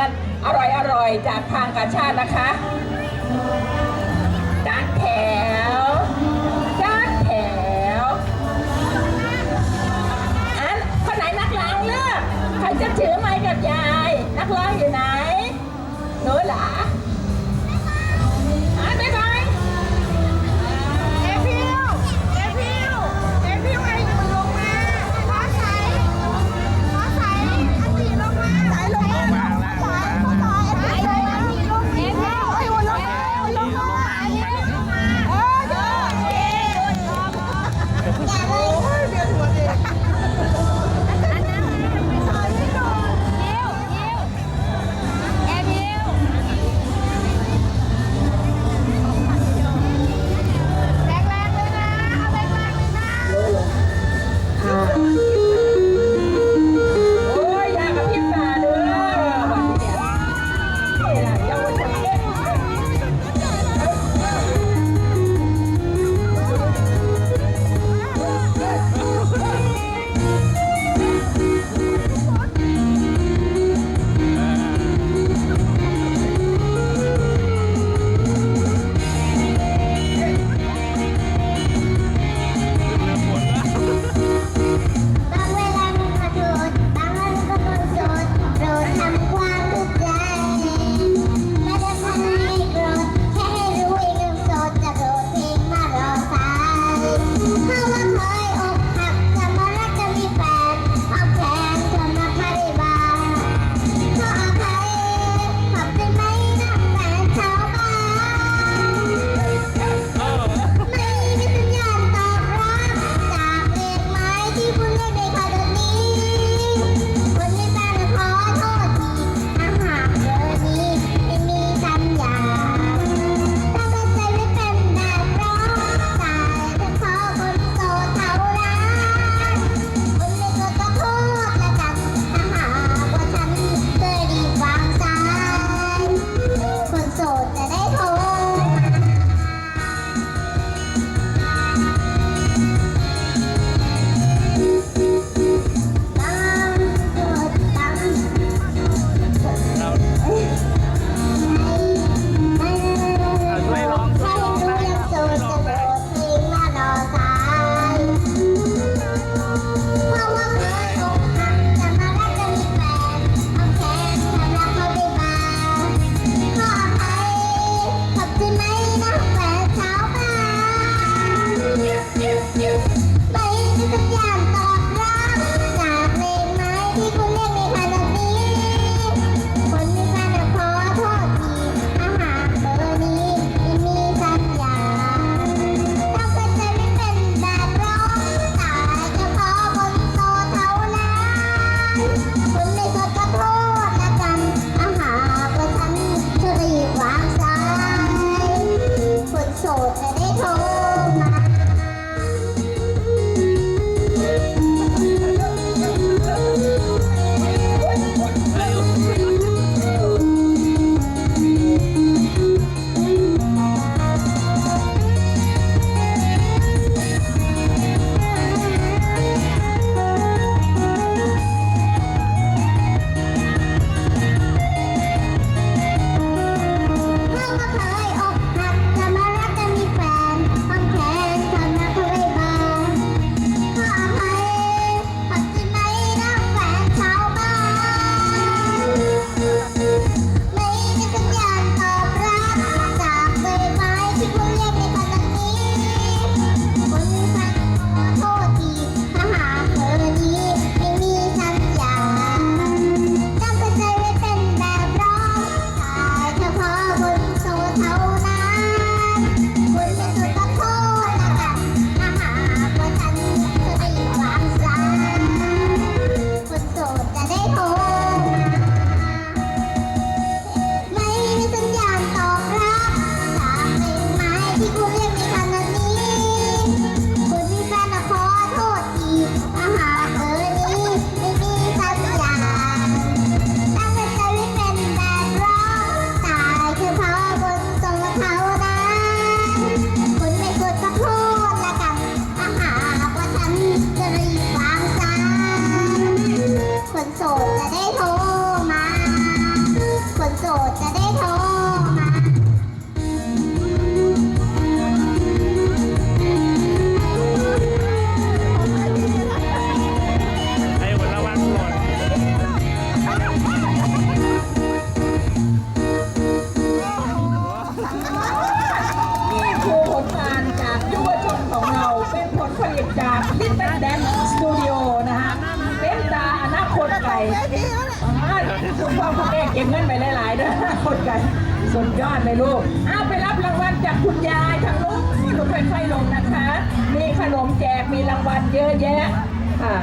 นั้นอร่อยๆจากทางกาชาตินะคะ Bye. คุณพ่อคุณแม่เก็บเงินไปหลายๆด้วยคนกันสุดยอดเลยลูกอ้าวไปรับรางวัลจากคุณยายทางลูกหนูค่อยๆลงนะคะ มีขนมแจกมีรางวัลเยอะแยะค่ะ